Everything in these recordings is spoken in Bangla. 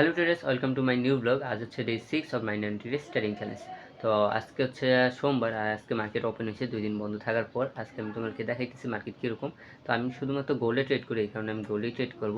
Hello traders welcome to my new blog আজ হচ্ছে day six of my nine traders trading challenge তো আজকে হচ্ছে সোমবার, আর আজকে মার্কেট ওপেন হয়েছে, দুই দিন বন্ধ থাকার পর আজকে আমি তোমাকে দেখাইতেছি মার্কেট কীরকম। তো আমি শুধুমাত্র গোল্ডে ট্রেড করি, এই কারণে আমি গোল্ডে ট্রেড করব।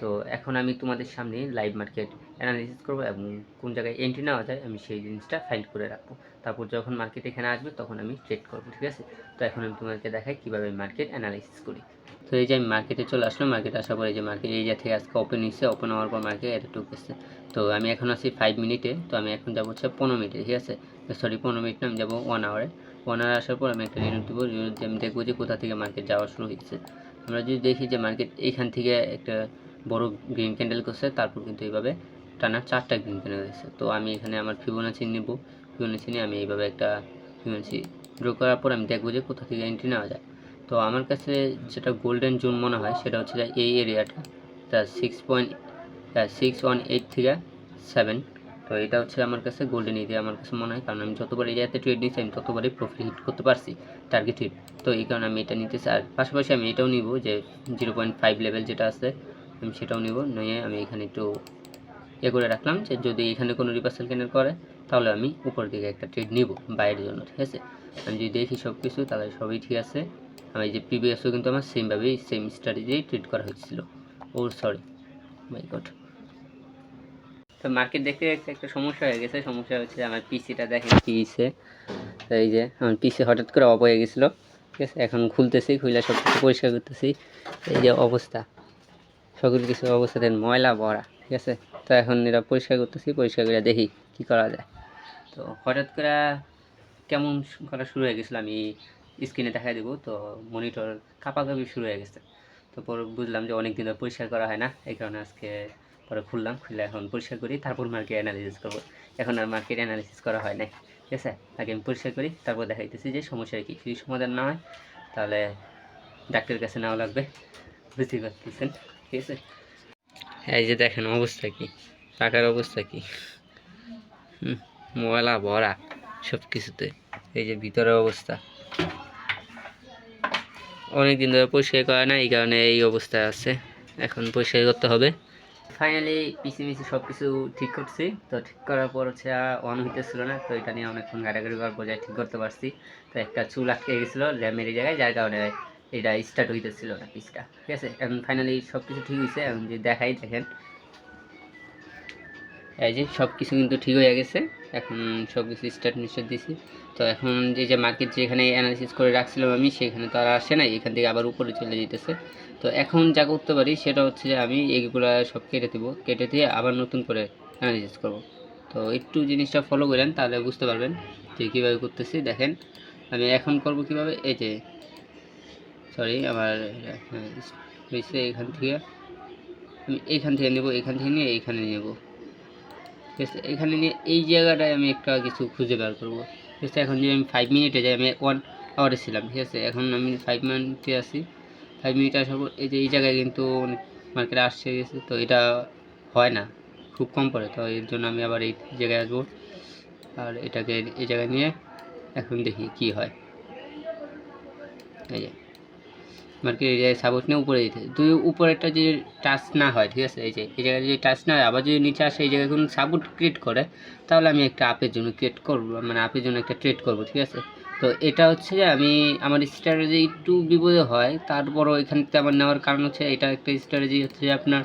তো এখন আমি তোমাদের সামনে লাইভ মার্কেট অ্যানালিসিস করব এবং কোন জায়গায় এন্ট্রি নেওয়া যায়, আমি সেই জিনিসটা ফাইন্ড করে রাখব। তারপর যখন মার্কেট এখানে আসবে, তখন আমি ট্রেড করব, ঠিক আছে? তো এখন আমি তোমাদেরকে দেখাই কীভাবে মার্কেট অ্যানালিসিস করি। তো এই যে আমি মার্কেটে চলে আসলাম মার্কেট আসার পরে যে মার্কেট এই থেকে আজকে ওপেন হয়েছে ওপেন হওয়ার পর মার্কেট এটা ঢুকেছে তো আমি এখন আছি ফাইভ মিনিটে তো আমি এখন যাব হচ্ছে পনেরো মিনিটে ঠিক আছে? সরি পনেরো মিনিট না, আমি যাব ওয়ান আওয়ারে ওয়ান আওয়ার আসার পর আমি একটা রিনিউ দেবো রিনিউ দিয়ে আমি দেখব যে কোথা থেকে মার্কেট যাওয়া শুরু হয়েছে। আমরা যদি দেখি যে মার্কেট এইখান থেকে একটা বড় গ্রিন ক্যান্ডেল করছে, তারপর কিন্তু এইভাবে টানা চারটা গ্রিন ক্যান্ডেল হয়েছে। তো আমি এখানে আমার ফিবোনাচি নেব। ফিবোনাচি নিয়ে আমি এইভাবে একটা ফিবোনাচি ড্র করার পর আমি দেখব যে কোথা থেকে এন্ট্রি নেওয়া যায়। তো আমার কাছে যেটা গোল্ডেন জোন মনে হয়, সেটা হচ্ছে এই এরিয়াটা তা six point six one eight থেকে সেভেন তো এটা হচ্ছে আমার কাছে গোল্ডেন এরিয়া আমার কাছে মনে হয়, কারণ আমি যতবার এই জায়গাতে ট্রেড নিচ্ছি আমি ততবারই প্রফিট হিট করতে পারছি টার্গেট হিট তো এই কারণে আমি এটা নিতেছি। আর পাশাপাশি আমি এটাও নিব যে জিরো পয়েন্ট ফাইভ লেভেল যেটা আছে, আমি সেটাও নিব, নিয়ে আমি এখানে একটু ইয়ে করে রাখলাম যে যদি এখানে কোনো রিভার্সাল ক্যান্ডেল করে, তাহলে আমি উপর দিকে একটা ট্রেড নিব বাইরের জন্য, ঠিক আছে? আমি যদি দেখি সব কিছু তাহলে সবই ঠিক আছে। আমি যে প্রিভিয়াসও কিন্তু আমার সেমভাবেই সেম স্ট্র্যাটেজি ট্রিট করা হয়েছিল। ও সরি মাই গড তো মার্কেট দেখতে দেখতে একটা সমস্যা হয়ে গেছে। সমস্যা হচ্ছে আমার পিসিটা দেখেন। হয়েছে এই যে আমার পিসি হঠাৎ করে অফ হয়ে গেছিল। ঠিক আছে, এখন খুলতেছি, খুলে সব কিছু পরিষ্কার করতেছি। এই যে অবস্থা। সকল কিছু অবস্থা দেন ময়লা ভরা। ঠিক আছে, তো এখন এটা পরিষ্কার করতেছি, পরিষ্কার করে দেখি কি করা যায়। তো হঠাৎ করে কেমন করা শুরু হয়ে গেছিল আমি স্ক্রিনে দেখা দেবো, তো মনিটর কাঁপাকাঁপি শুরু হয়ে গেছে। তো পরে বুঝলাম যে অনেক দিন ধরে পরিষ্কার করা হয় না, এই কারণে আজকে পরে খুললাম, খুলে এখন পরিষ্কার করি, তারপর মার্কেট অ্যানালিসিস করব। এখন আর মার্কেট অ্যানালিসিস করা হয় নাই, ঠিক আছে? আগে আমি পরিষ্কার করি, তারপর দেখাইতেছি যে সমস্যা কি, যদি সমাধান না হয়, তাহলে ডাক্তারের কাছে নেওয়া লাগবে, বুঝতেই পারতেছেন, ঠিক আছে? এই যে দেখেন অবস্থা কি, টাকার অবস্থা কি ময়লা ভরা সব কিছুতে এই যে ভিতরের অবস্থা। অনেক দিন ধরে পরিষ্কার করা না এই কারণে এই অবস্থায় আছে। এখন পরিষ্কার করতে হবে। ফাইনালি পিসি মিসি সব কিছু ঠিক করছি। তো ঠিক করার পর হচ্ছে অন হইতেছিল না, তো এটা নিয়ে অনেকক্ষণ গাড়াগাড়ি করার পর যাই ঠিক করতে পারছি। তো একটা চুল আটকে গেছিল ল্যামের জায়গায়, যার কারণে এটা স্টার্ট হইতেছিল না পিসটা। ঠিক আছে? এখন ফাইনালি সব কিছু ঠিক হয়েছে এখন যে দেখাই, দেখেন। এই যে সব কিছু কিন্তু ঠিক হয়ে গেছে, এখন সব কিছু স্টার্ট নিশ্চয় দিছি। তো এখন যে যে মার্কেট যেখানে অ্যানালিসিস করে রাখছিলাম আমি সেখানে তো আর আসে না এখান থেকে আবার উপরে চলে যেতেছে। তো এখন যা করতে পারি সেটা হচ্ছে যে আমি এইগুলো সব কেটে দেবো কেটে দিয়ে আবার নতুন করে অ্যানালিসিস করব। তো একটু জিনিসটা ফলো করেন তাহলে বুঝতে পারবেন যে কীভাবে করতেছি। দেখেন আমি এখন করব কীভাবে? এই যে সরি আমার হ্যাঁ, হয়েছে এখান থেকে আমি এইখান থেকে নেব এখান থেকে নিয়ে এইখানে নেব। ঠিক আছে এখানে নিয়ে এই জায়গাটায় আমি একটা কিছু খুঁজে বার করব। ঠিক আছে, এখন যদি আমি ফাইভ মিনিটে যাই, আমি ওয়ান আওয়ারে ছিলাম, ঠিক আছে? এখন আমি ফাইভ মিনিটে আসি ফাইভ মিনিটে আসার পর এই যে, এই জায়গায় কিন্তু মার্কেটে আসছে গেছে তো এটা হয় না, খুব কম পড়ে, তো এর জন্য আমি আবার এই জায়গায় আসব। আর এটাকে, এই জায়গায় নিয়ে এখন দেখি কি হয়। এই যে। মার্কেট এই জায়গায় সাপোর্ট নিয়ে উপরে যেতে। দুই উপরেরটা যদি টাচ না হয়, ঠিক আছে? এই যে, এই জায়গায় যদি টাচ না হয়, আবার যদি নিচে আসে, এই জায়গায় কোনো সাপোর্ট ক্রিয়েট করে, তাহলে আমি একটা আপের জন্য ক্রিয়েট করব মানে আপের জন্য একটা ট্রেড করব, ঠিক আছে? তো এটা হচ্ছে যে, আমি, আমার স্ট্র্যাটেজি একটু বিপদে হয়, তারপরও এখান থেকে আমার নেওয়ার কারণ হচ্ছে, এটা একটা স্ট্র্যাটেজি হচ্ছে যে আপনার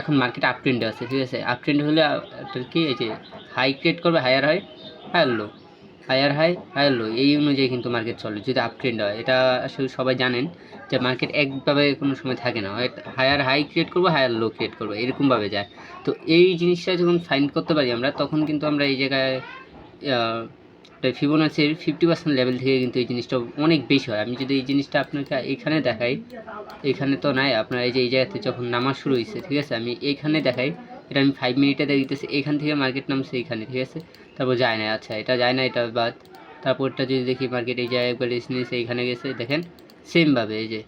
এখন মার্কেট আপ ট্রেন্ডে আছে, ঠিক আছে? আপ ট্রেন্ড হলে কি, এই যে হাই ক্রিয়েট করবে higher high higher low higher high higher low এই অনুযায়ী কিন্তু মার্কেট চলে, যদি আপ ট্রেন্ড হয়। এটা আসলে সবাই জানেন যে মার্কেট একভাবে কোনো সময় থাকে না। হায়ার হাই ক্রিয়েট করব হায়ার লো ক্রিয়েট করব, এরকমভাবে যায়। তো এই জিনিসটা যখন ফাইন্ড করতে পারি আমরা, তখন কিন্তু আমরা এই জায়গায় ফিবোনাচির ফিফটি পার্সেন্ট লেভেল থেকে কিন্তু এই জিনিসটা অনেক বেশি হয়। আমি যদি এই জিনিসটা আপনাকে এখানে দেখাই, এখানে তো নাই, আপনার এই যে, এই জায়গাতে যখন নামা শুরু হয়েছে ঠিক আছে? আমি এইখানে দেখাই এটা আমি ফাইভ মিনিটে দেখতেছি এখান থেকে মার্কেট নামছে এইখানে ঠিক আছে? তারপর যায় না আচ্ছা এটা যায় না, এটা বাদ। তারপরটা যদি দেখি মার্কেট এই জায়গায় একবার রেস্ট নিয়েছে এইখানে গেছে, দেখেন সেমভাবে এই যে।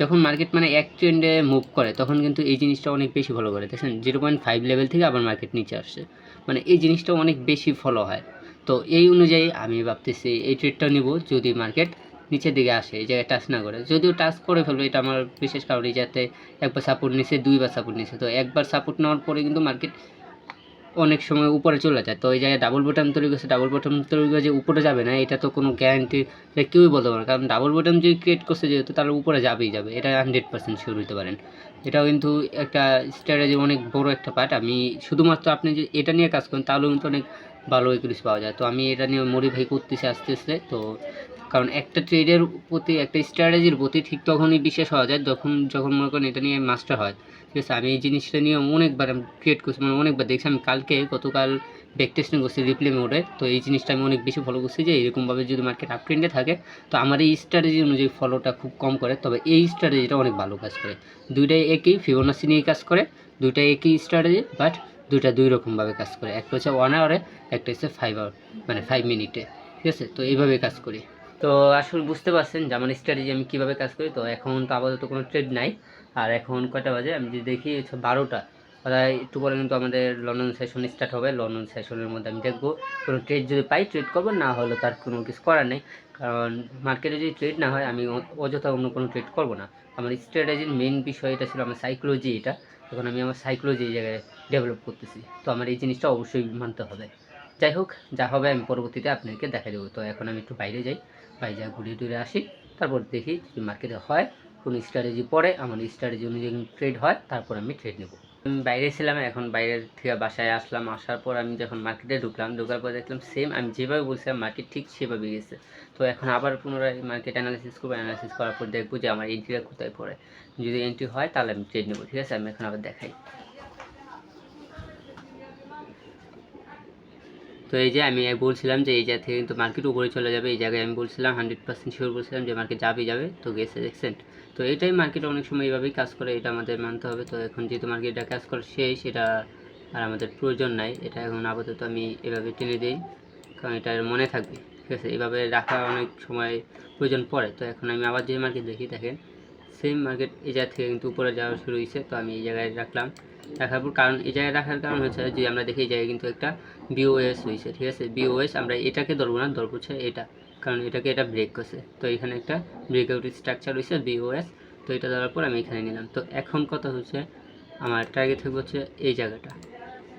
যখন মার্কেট মানে এক ট্রেন্ডে মুভ করে, তখন কিন্তু এই জিনিসটা অনেক বেশি ফলো করে। দেখেন জিরো পয়েন্ট ফাইভ লেভেল থেকে আবার মার্কেট নিচে আসছে। মানে এই জিনিসটা অনেক বেশি ফলো হয়। তো এই অনুযায়ী আমি ভাবতেছি, এই ট্রেডটা নিব, যদি মার্কেট নিচের দিকে আসে, এই জায়গায় টাচ না করে। যদিও টাচ করে ফেলবে, এটা আমার বিশেষ কারণ, এই যাতে একবার সাপোর্ট নিছে, দুইবার সাপোর্ট নিছে। তো একবার সাপোর্ট নেওয়ার পরে কিন্তু মার্কেট অনেক সময় উপরে চলে যায়। তো এই জায়গায় ডাবল বটম তৈরি করছে ডাবল বটম তৈরি করে যে উপরে যাবে না, এটা তো কোনো গ্যারান্টি কেউই বলতে পারে কারণ ডাবল বটম যদি ক্রিয়েট করছে, যেহেতু তাহলে উপরে যাবেই যাবে, এটা হান্ড্রেড পার্সেন্ট শিওর হতে পারেন। এটাও কিন্তু একটা স্ট্র্যাটেজি অনেক বড় একটা পার্ট আমি শুধুমাত্র আপনি যে এটা নিয়ে কাজ করেন, তাহলেও কিন্তু অনেক ভালো একুরিস পাওয়া যায়। তো আমি এটা নিয়ে মডিফাই করতেছি, আস্তে আস্তে। তো কারণ একটা ট্রেডের প্রতি, একটা স্ট্র্যাটেজির প্রতি ঠিক তখনই বিশ্বাস হওয়া যায় যখন যখন মনে করেন এটা নিয়ে মাস্টার হয়। ঠিক আছে, আমি এই জিনিসটা নিয়ে অনেকবার আমি ক্রিয়েট করছি মানে অনেকবার দেখছি, আমি কালকে গতকাল ব্যাক টেস্টিং করছি রিপ্লে মোডে তো এই জিনিসটা আমি অনেক বেশি ফলো করছি যে এরকমভাবে যদি মার্কেট আপ ট্রেন্ডে থাকে, তো আমার এই স্ট্র্যাটেজি অনুযায়ী ফলোটা খুব কম করে, তবে এই স্ট্র্যাটেজিটা অনেক ভালো কাজ করে। দুইটাই একই ফিবোনাসি নিয়ে কাজ করে, দুইটাই একই স্ট্র্যাটেজি বাট দুইটা দুই রকমভাবে কাজ করে। একটা হচ্ছে ওয়ান আওয়ারে একটা হচ্ছে ফাইভ আওয়ার মানে ফাইভ মিনিটে ঠিক আছে, তো এইভাবে কাজ করি। তো আসলে বুঝতে পারছেন যে আমার স্ট্র্যাটেজি আমি কীভাবে কাজ করি, তো এখন তো আপাতত কোনো ট্রেড নাই। আর এখন কয়টা বাজে? আমি যদি দেখি বারোটা। অর্থাৎ একটু পরে কিন্তু আমাদের লন্ডন সেশন স্টার্ট হবে। লন্ডন সেশনের মধ্যে আমি দেখব কোনো ট্রেড যদি পাই ট্রেড করব, না হলে তার কোনো কিছু করার নেই। কারণ মার্কেটে যদি ট্রেড না হয়, আমি অযথা অন্য কোনো ট্রেড করব না। আমার স্ট্র্যাটেজির মেন বিষয় এটা ছিল আমার সাইকোলজি এটা এখন আমি আমার সাইকোলজি এই জায়গায় ডেভেলপ করতেছি। তো আমার এই জিনিসটা অবশ্যই মানতে হবে। যাই হোক, যা হবে আমি পরবর্তীতে আপনাকে দেখা দেবো। তো এখন আমি একটু বাইরে যাই, বাইরে যা ঘুরে টুরে আসি। তারপর দেখি যদি মার্কেটে হয়, কোনো স্ট্র্যাটেজি পরে আমার স্ট্র্যাটেজি অনুযায়ী ট্রেড হয়, তারপর আমি ট্রেড নেব। আমি বাইরে ছিলাম, এখন বাইরের থেকে বাসায় আসলাম, আসার পর আমি যখন মার্কেটে ঢুকলাম, ঢোকার পর দেখলাম সেম আমি যেভাবে বলছিলাম মার্কেট ঠিক সেভাবে গেছে। তো এখন আবার পুনরায় মার্কেট অ্যানালিসিস করব অ্যানালিসিস করার পর দেখব যে আমার এন্ট্রিটা কোথায় পড়ে। যদি এন্ট্রি হয়, তাহলে আমি ট্রেড নেব, ঠিক আছে? আমি এখন আবার দেখাই। তো এই যে আমি বলছিলাম যে এই জায়গা থেকে কিন্তু মার্কেট উপরে চলে যাবে, এই জায়গায় আমি বলছিলাম হান্ড্রেড পার্সেন্ট শিওর বলছিলাম যে মার্কেট যাবে যাবে, তো গেছে দেখছেন। তো এটাই মার্কেট অনেক সময় এইভাবেই কাজ করে, এটা আমাদের মানতে হবে। তো এখন যেহেতু মার্কেটটা কাজ করে শেষ, এটা আর আমাদের প্রয়োজন নাই, এটা এখন আপাতত আমি এভাবে টেনে দিই, কারণ এটা মনে থাকবে। ঠিক আছে, এইভাবে রাখা অনেক সময় প্রয়োজন পড়ে। তো এখন আমি আবার যে মার্কেট দেখি, দেখেন। সেম মার্কেট এই জায়গা থেকে কিন্তু উপরে যাওয়া শুরু হয়েছে, তো আমি এই জায়গায় রাখলাম। রাখার পর কারণ, এই জায়গায় রাখার কারণ হচ্ছে যে আমরা দেখি এই জায়গায় কিন্তু একটা বিওএস হয়েছে, ঠিক আছে? বিওএস আমরা এটাকে ধরবো না, ধরবো হচ্ছে এটা, কারণ এটাকে এটা ব্রেক করছে। তো এখানে একটা ব্রেকআউট স্ট্রাকচার হয়েছে বিওএস তো এটা দেওয়ার পর আমি এখানে নিলাম। তো এখন কথা হচ্ছে আমার টার্গেট থাকবে হচ্ছে এই জায়গাটা।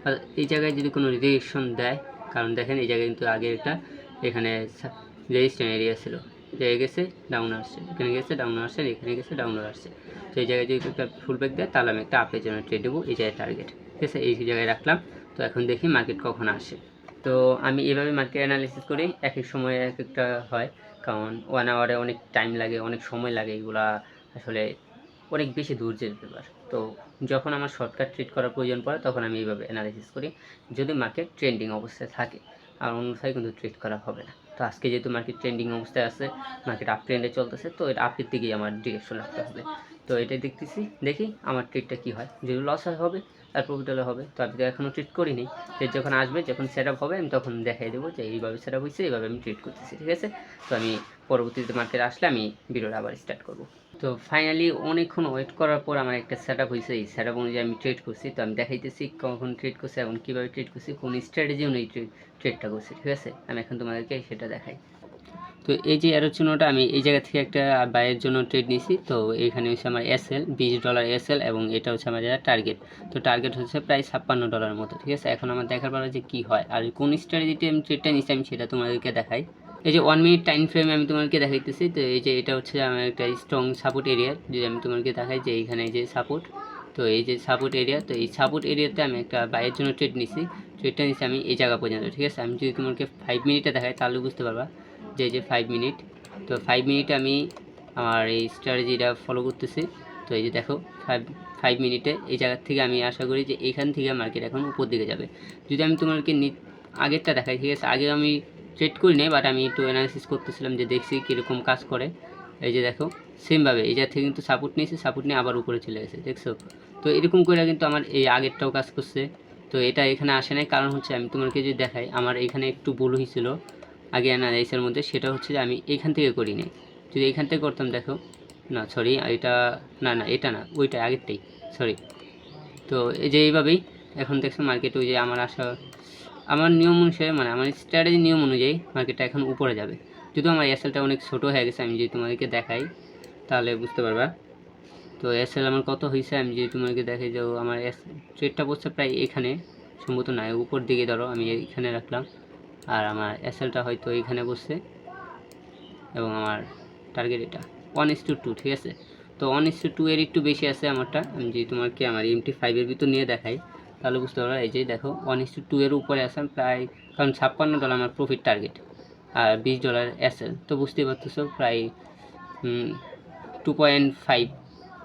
আর এই জায়গায় যদি কোনো রিয়েকশন দেয়, কারণ দেখেন এই জায়গায় কিন্তু আগে একটা এখানে রেজিস্ট্যান্ট এরিয়া ছিল। জায়গায় গেছে ডাউন আসছে। এখানে গেছে ডাউন আসছে, এখানে গেছে ডাউন আসছে। তো এই জায়গায় যদি একটা ফুল ব্যাক দেয়, তাহলে আমি একটা আপের জন্য ট্রেড দেবো, এই জায়গায় টার্গেট ঠিক আছে? এই জায়গায় রাখলাম। তো এখন দেখি মার্কেট কখন আসে। তো আমি এভাবে মার্কেট অ্যানালিসিস করি, এক এক সময় এক একটা হয়। কারণ ওয়ান আওয়ারে অনেক টাইম লাগে, অনেক সময় লাগে এগুলা। আসলে অনেক বেশি ধৈর্যের ব্যাপার। তো যখন আমার শর্টকাট ট্রেড করার প্রয়োজন পড়ে, তখন আমি এইভাবে অ্যানালিসিস করি। যদি মার্কেট ট্রেন্ডিং অবস্থায় থাকে, আর অন্যথায় কিন্তু ট্রেড করা হবে না। তো আজকে যেহেতু মার্কেট ট্রেন্ডিং অবস্থায় আছে মার্কেট আপ ট্রেন্ডে চলতেছে, তো এটা আপের দিকেই আমার ডিরেকশন রাখতে হবে। তো এটাই দেখতেছি, দেখি আমার ট্রেডটা কী হয়। যদি লস হবে। আর প্রফিট হলে হবে। তো আমি তো এখনও ট্রিট করিনি। ট্রেড যখন আসবে, যখন সেট হবে, আমি তখন দেখাই দেবো যে এইভাবে সেট আপ হয়েছে, এইভাবে আমি ট্রিট করতেছি, ঠিক আছে? তো আমি পরবর্তীতে মার্কেট আসলে আমি ভিডিওটা আবার স্টার্ট করব। তো ফাইনালি অনেকক্ষণ ওয়েট করার পর আমার একটা সেট আপ হয়েছে। এই সেট আপ অনুযায়ী আমি ট্রেড করছি। তো আমি দেখাইতেছি কখন ট্রেড করছি এবং কীভাবে ট্রেড করছি, কোন স্ট্র্যাটেজি অনুযায়ী ট্রেড ট্রেডটা করছি, ঠিক আছে? আমি এখন তোমাদেরকে সেটা দেখাই। তো এই যে অ্যারো চিহ্নটা আমি এই জায়গা থেকে একটা বাইয়ের জন্য ট্রেড নিয়েছি। তো এখানে হচ্ছে আমার এসএল বিশ ডলার এসএল এবং এটা হচ্ছে আমার টার্গেট তো টার্গেট হচ্ছে প্রায় ছাপ্পান্ন ডলার মতো, ঠিক আছে? এখন আমার দেখার পর যে কী হয় আর কোন স্ট্র্যাটেজিতে আমি ট্রেডটা নিচ্ছি আমি সেটা তোমাদেরকে দেখাই। এই যে ওয়ান মিনিট টাইম ফ্রেমে আমি তোমাদেরকে দেখাইতেছি। তো এই যে এটা হচ্ছে আমার একটা স্ট্রং সাপোর্ট এরিয়া যদি আমি তোমাদেরকে দেখাই যে এইখানে এই যে সাপোর্ট তো এই যে সাপোর্ট এরিয়া তো এই সাপোর্ট এরিয়াতে আমি একটা বাইয়ের জন্য ট্রেড নিছি ট্রেডটা নিচ্ছি আমি এই জায়গা পর্যন্ত, ঠিক আছে? আমি যদি তোমাকে ফাইভ মিনিটে দেখাই তাহলে বুঝতে পারবা। এই যে ফাইভ মিনিট তো ফাইভ মিনিটে আমি আমার এই স্ট্র্যাটেজিটা ফলো করতেছি। তো এই যে দেখো ফাইভ ফাইভ মিনিটে এই জায়গার থেকে আমি আশা করি যে এখান থেকে মার্কেট এখন উপর দিকে যাবে। যদি আমি তোমাকে আগেরটা দেখাই, ঠিক আছে? আগে আমি ট্রেড করি নাই বাট আমি একটু অ্যানালিসিস করতেছিলাম যে দেখছি কীরকম কাজ করে। এই যে দেখো সেমভাবে এই জায়গা থেকে কিন্তু সাপোর্ট নিয়েছে সাপোর্ট নিয়ে আবার উপরে চলে গেছে, দেখছ? তো এরকম করে কিন্তু আমার এই আগেরটাও কাজ করছে। তো এটা এখানে আসে নাই, কারণ হচ্ছে আমি তোমাকে যদি দেখাই, আমার এখানে একটু ভুল হয়েছিল। আগে অ্যানালাইসের মধ্যে সেটা হচ্ছে যে আমি এখান থেকে করিনি যদি এখান থেকে করতাম, দেখো, না সরি এটা, না না, এটা না, ওইটা আগেরটাই সরি তো এই যে এইভাবেই এখন দেখছ মার্কেট ওই যে আমার আশা, আমার নিয়ম অনুসারে মানে আমার স্ট্র্যাটেজি নিয়ম অনুযায়ী মার্কেটটা এখন উপরে যাবে। যদিও আমার এসএলটা অনেক ছোট হয়ে গেছে, আমি যদি তোমাদেরকে দেখাই, তাহলে বুঝতে পারবা। তো এসএল আমার কত হয়েছে আমি যদি তোমাকে দেখাই, যে আমার এস ট্রেডটা পড়ছে প্রায় এখানে, সম্ভবত নয় উপর দিকে ধরো, আমি এখানে রাখলাম। আর আমার এসএলটা হয়তো এখানে বসছে। এবং আমার টার্গেট এটা। ওয়ান ইস টু টু ঠিক আছে? তো ওয়ান ইস টু টু এর একটু বেশি আছে আমারটা। আমি যদি তোমাকে আমার এমটি ফাইভের ভিতর নিয়ে দেখাই, তাহলে বুঝতে পারো এই যে দেখো ওয়ান ইস টু টু এর উপরে আছে, প্রায় কারণ ছাপ্পান্ন ডলার আমার প্রফিট টার্গেট আর বিশ ডলার এসএল তো বুঝতেই পারতেছো, প্রায় টু পয়েন্ট ফাইভ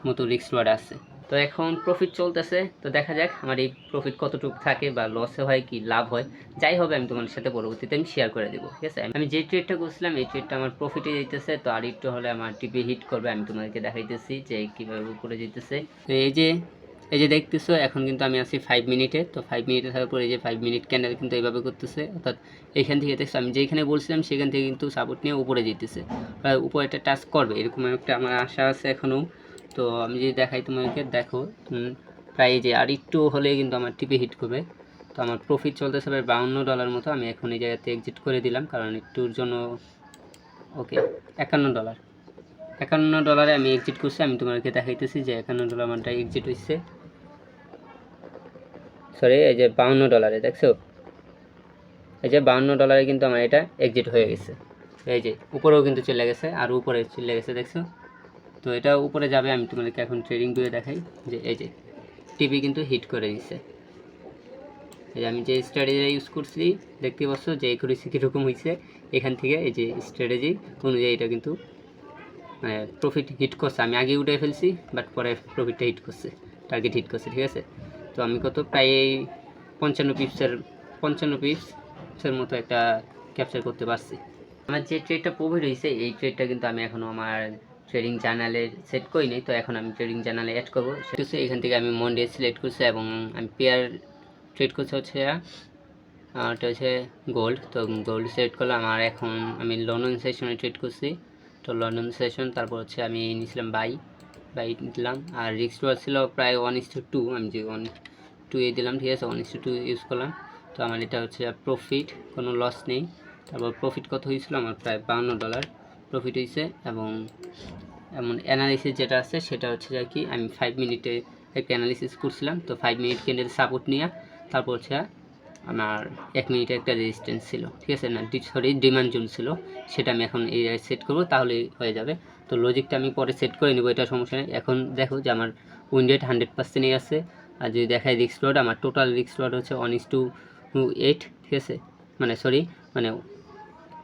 মতো রিক্স রোড আছে। তো এখন প্রফিট চলতেছে। তো দেখা যাক আমার এই প্রফিট কতটুকু থাকে বা লসে হয় কি লাভ হয়। যাই হবে আমি তোমার সাথে পরবর্তীতে আমি শেয়ার করে দেবো, ঠিক আছে? আমি যে ট্রেডটা করছিলাম, এই ট্রেডটা আমার প্রফিটে যেতেছে। তো আর একটু হলে আমার টিপি হিট করবে, আমি তোমাদেরকে দেখাইতেছি যে কীভাবে উপরে যেতেছে। তো এই যে এই যে দেখতেছো, এখন কিন্তু আমি আছি ফাইভ মিনিটে তো ফাইভ মিনিটে থাকার পরে এই যে ফাইভ মিনিট ক্যান্ডেল কিন্তু এইভাবে করতেছে। অর্থাৎ এইখান থেকে দেখছ, আমি যেখানে বলছিলাম, সেখান থেকে কিন্তু সাপোর্ট নিয়ে উপরে যেতেছে। উপরে একটা টাচ করবে, এরকম একটা আমার আশা আছে এখনও তো আমি যদি দেখাই তোমাকে দেখো প্রায় যে আর একটু হলে কিন্তু আমার টিপে হিট করবে। তো আমার প্রফিট চলতেছে প্রায় বাউন্ন ডলার মতো, আমি এখন এই জায়গাতে এক্সিট করে দিলাম, কারণ একটুর জন্য, ওকে, একান্ন ডলার একান্ন ডলারে আমি এক্সিট করছি, আমি তোমাকে দেখাইতেছি যে একান্ন ডলার আমারটা এক্সিট হচ্ছে সরি এই যে বাউন্ন ডলারে দেখছ? এই যে বাউন্ন ডলারে কিন্তু আমার এটা এক্সিট হয়ে গেছে। এই যে, উপরেও কিন্তু চলে গেছে, আর উপরে চলে গেছে, দেখছ? তো এটা উপরে যাবে, আমি তোমাদেরকে এখন ট্রেডিং করে দেখাই যে এই যে টিভি কিন্তু হিট করে দিচ্ছে এই যে আমি যে স্ট্র্যাটেজি ইউজ করছি, দেখতে পাচ্ছ যে একুরেসি কীরকম হয়েছে এখান থেকে এই যে স্ট্র্যাটেজি অনুযায়ী এটা কিন্তু মানে প্রফিট হিট করছে। আমি আগে উঠে ফেলছি বাট পরে প্রফিটটা হিট করছে টার্গেট হিট করছে, ঠিক আছে? তো আমি কত, প্রায় পঞ্চান্ন পিপসের পঞ্চান্ন পিপসের মতো একটা ক্যাপচার করতে পারছি। আমার যে ট্রেডটা প্রফিট হয়েছে এই ট্রেডটা কিন্তু আমি এখনও আমার ট্রেডিং চ্যানেলে সেট করি নাই, তো এখন আমি ট্রেডিং চ্যানেলে অ্যাড করব। সেটা এখান থেকে আমি মন্ডে সিলেক্ট করছি এবং আমি পেয়ার ট্রেড করছি হচ্ছে এটা হচ্ছে গোল্ড তো গোল্ড সিলেক্ট করলাম আর এখন আমি লন্ডন সেশনে ট্রেড করছি। তো লন্ডন সেশন তারপর হচ্ছে আমি নিয়েছিলাম বাই বাই দিলাম আর রিক্স রোয়ার ছিল প্রায় ওয়ান ইস টু টু আমি যে ওয়ান টু এ দিলাম, ঠিক আছে? One is to two use করলাম। তো আমার এটা হচ্ছে প্রফিট কোনো লস নেই। তারপর প্রফিট কত হয়েছিল? আমার প্রায় বাউন্ন ডলার প্রফিট হয়েছে এবং এমন অ্যানালিসিস যেটা আছে সেটা হচ্ছে যে কি, আমি ফাইভ মিনিটে একটা অ্যানালিসিস করছিলাম। তো ফাইভ মিনিট ক্যান্ডেল সাপোর্ট নিয়ে, তারপর হচ্ছে আমার এক মিনিটে একটা রেজিস্ট্যান্স ছিল, ঠিক আছে? না সরি ডিমান্ড জোন ছিল, সেটা আমি এখন এই সেট করব তাহলেই হয়ে যাবে। তো লজিকটা আমি পরে সেট করে নেব, এটা সমস্যা নেই। এখন দেখো যে আমার উইন্ডেড হান্ড্রেড পার্সেন্টই আছে। আর যদি দেখায় রিক্স রোড আমার টোটাল রিক্স রোড হচ্ছে ওয়ান ইস টু এইট ঠিক আছে? মানে সরি মানে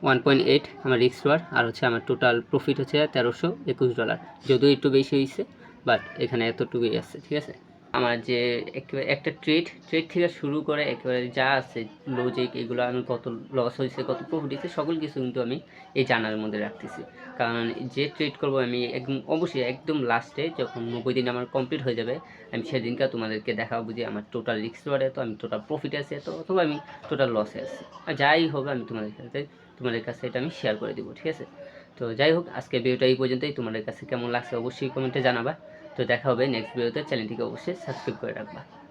ওয়ান পয়েন্ট এইট আমার রিক্স রোড আর হচ্ছে আমার টোটাল প্রফিট হচ্ছে তেরোশো একুশ ডলার যদিও একটু বেশি হয়েছে বাট এখানে এতটুকুই আছে, ঠিক আছে? আমার যে একেবারে একটা ট্রেড ট্রেড থেকে শুরু করে একেবারে যা আছে লজিক এগুলো আমি কত লস হয়েছে কত প্রফিট হয়েছে সকল কিছু কিন্তু আমি এই জানার মধ্যে রাখতেছি। কারণ যে ট্রেড করব আমি একদম, অবশ্যই একদম লাস্টে যখন নব্বই দিন আমার কমপ্লিট হয়ে যাবে, আমি সেদিনকে তোমাদেরকে দেখাবো যে আমার টোটাল রিক্স রোডে তো, আমি টোটাল প্রফিট আছে তো অথবা আমি টোটাল লসে আছি। আর যাই হবে আমি তোমাদের সাথে তোমাদের কাছে এটা আমি শেয়ার করে দেবো, ঠিক আছে? তো যাই হোক আজকে ভিডিওটা এই পর্যন্তই। তোমাদের কাছে কেমন লাগছে অবশ্যই কমেন্টে জানাবা। তো দেখা হবে নেক্সট ভিডিওতে চ্যানেলটিকে অবশ্যই সাবস্ক্রাইব করে রাখবা।